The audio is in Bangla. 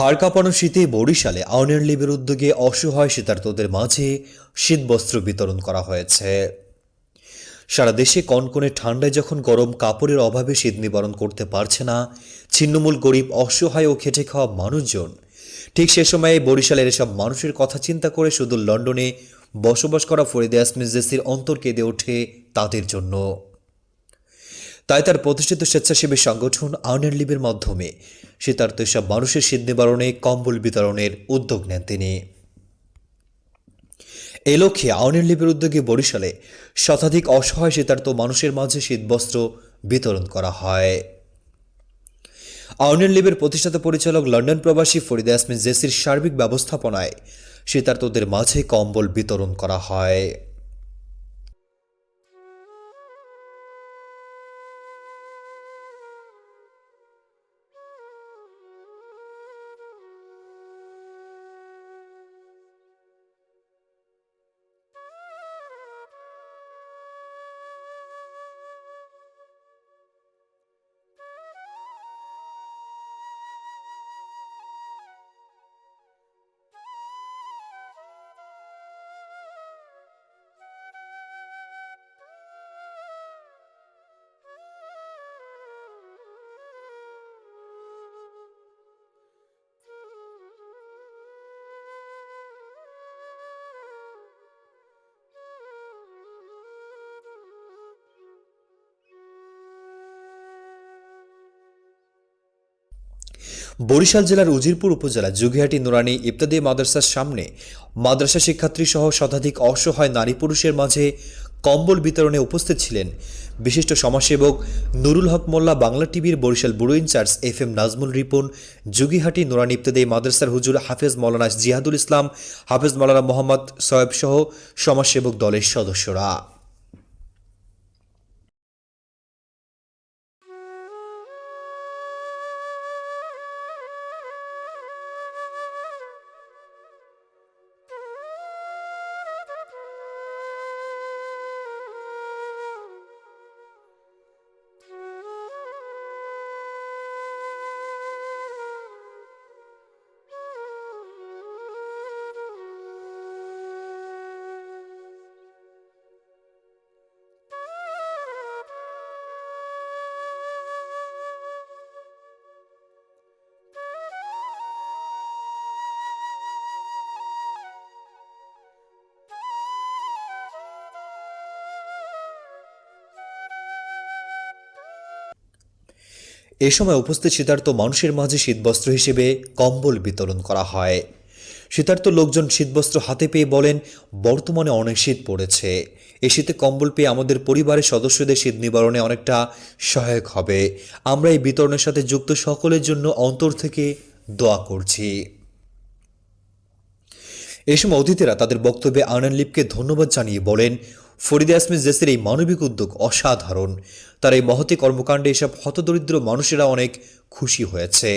হাড় কাঁপানো শীতে বরিশালে আউনিয়ন লিবের উদ্যোগে অসহায় শীতার্তদের মাঝে শীতবস্ত্র বিতরণ করা হয়েছে। সারা দেশে কনকনে ঠান্ডায় যখন গরম কাপড়ের অভাবে শীত নিবারণ করতে পারছে না, ছিন্নমূল গরিব, অসহায় ও খেটে খাওয়া মানুষজন, ঠিক সে সময়ে বরিশালের এসব মানুষের কথা চিন্তা করে শুধু লন্ডনে বসবাস করা ফরিদে আসমিস জেসির অন্তর কেঁদে ওঠে তাদের জন্য। তাই তার প্রতিষ্ঠিত স্বেচ্ছাসেবী সংগঠন আউনিয়ন লিবের মাধ্যমে শীতার্থ সব মানুষের শীত নিবারণে কম্বল বিতরণের উদ্যোগ নেন তিনি। এ লক্ষ্যে আউনিয়ন লিবের উদ্যোগে বরিশালে শতাধিক অসহায় শীতার্থ মানুষের মাঝে শীতবস্ত্র বিতরণ করা হয়। আউনিয়ন লিবের প্রতিষ্ঠাতা পরিচালক লন্ডন প্রবাসী ফরিদা ইয়াসমিন জেসির সার্বিক ব্যবস্থাপনায় শীতার্তদের মাঝে কম্বল বিতরণ করা হয়। বরিশাল জেলার উজিরপুর উপজেলা জুগিহাটি নুরানি ইবতাদি মাদ্রাসার সামনে মাদ্রাসা শিক্ষার্থী সহ শতাধিক অসহায় নারী পুরুষের মাঝে কম্বল বিতরণে উপস্থিত ছিলেন বিশিষ্ট সমাজসেবক নুরুল হক মোল্লা, বাংলা টিভির Barishal bureau incharge F M Nazmul Ripon Jugihati Noorani Ibtedayi মাদ্রাসার হুজুর হাফেজ মৌলানা জিহাদুল ইসলাম, হাফেজ মৌলানা মোহাম্মদ সয়েব সহ সমাজসেবক দলের সদস্যরা। এ সময় উপস্থিত শীতার্থ মানুষের মাঝে শীতবস্ত্র হিসেবে কম্বল বিতরণ করা হয়। শীতার্থ লোকজন শীতবস্ত্র হাতে পেয়ে বলেন, বর্তমানে অনেক শীত পড়েছে। এই শীতে কম্বল পেয়ে আমাদের পরিবারের সদস্যদের শীত নিবারণে অনেকটা সহায়ক হবে। আমরা এই বিতরণের সাথে যুক্ত সকলের জন্য অন্তর থেকে দোয়া করছি। এ সময় অতিথিরা তাদের বক্তব্যে আনন্দ লিপকে ধন্যবাদ জানিয়ে বলেন ফরিদা আসমিস জেসের এই মানবিক উদ্যোগ অসাধারণ। তার এই মহতি কর্মকাণ্ডে এসব হতদরিদ্র মানুষেরা অনেক খুশি হয়েছে।